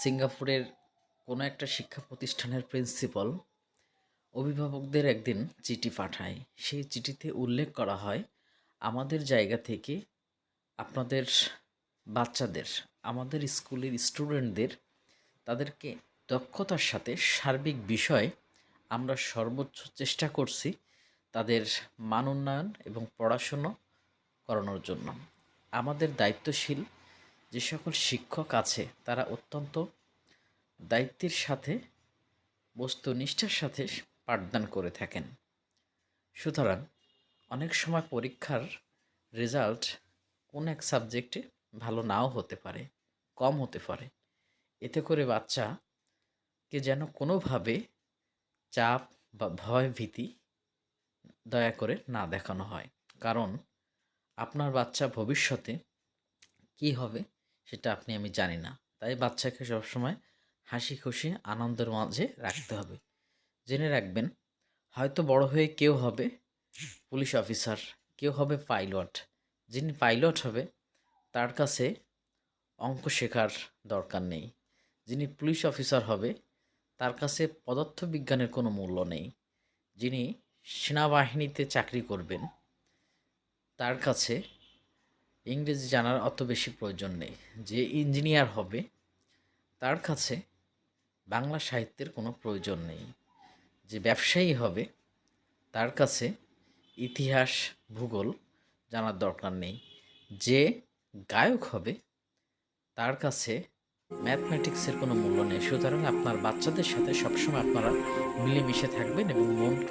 সিঙ্গাপুরের কোনো একটা শিক্ষা প্রতিষ্ঠানের প্রিন্সিপাল অভিভাবকদের একদিন চিঠি পাঠায়। সেই চিঠিতে উল্লেখ করা হয়, আমাদের জায়গা থেকে আপনাদের বাচ্চাদের, আমাদের স্কুলের স্টুডেন্টদের, তাদেরকে দক্ষতার সাথে সার্বিক বিষয়ে আমরা সর্বোচ্চ চেষ্টা করছি তাদের মান উন্নয়ন এবং পড়াশুনো করানোর জন্য। আমাদের দায়িত্বশীল যে সকল শিক্ষক আছে, তারা অত্যন্ত দায়িত্বের সাথে বস্তুনিষ্ঠার সাথে পাঠদান করে থাকেন। সুতরাং অনেক সময় পরীক্ষার রেজাল্ট কোন এক সাবজেক্টে ভালো নাও হতে পারে, কম হতে পারে। এতে করে বাচ্চাকে যেন কোনোভাবে চাপ বা ভয় ভীতি দয়া করে না দেখানো হয়। কারণ আপনার বাচ্চা ভবিষ্যতে কী হবে সেটা আপনি, আমি জানি না। তাই বাচ্চাকে সবসময় হাসি খুশি আনন্দের মাঝে রাখতে হবে। জেনে রাখবেন, হয়তো বড় হয়ে কেউ হবে পুলিশ অফিসার, কেউ হবে পাইলট। যিনি পাইলট হবে, তার কাছে অঙ্ক শেখার দরকার নেই। যিনি পুলিশ অফিসার হবে, তার কাছে পদার্থবিজ্ঞানের কোনো মূল্য নেই। যিনি সেনাবাহিনীতে চাকরি করবেন, তার কাছে ইংরেজি জানার অত বেশি প্রয়োজন নেই। যে ইঞ্জিনিয়ার হবে, তার কাছে বাংলা সাহিত্যের কোনো প্রয়োজন নেই। যে ব্যবসায়ী হবে, তার কাছে ইতিহাস, ভূগোল জানার দরকার নেই। যে গায়ক হবে, তার কাছে ম্যাথমেটিক্সের কোনো মূল্য নেই। সুতরাং আপনার বাচ্চাদের সাথে সবসময় আপনারা মিলেমিশে থাকবেন এবং মন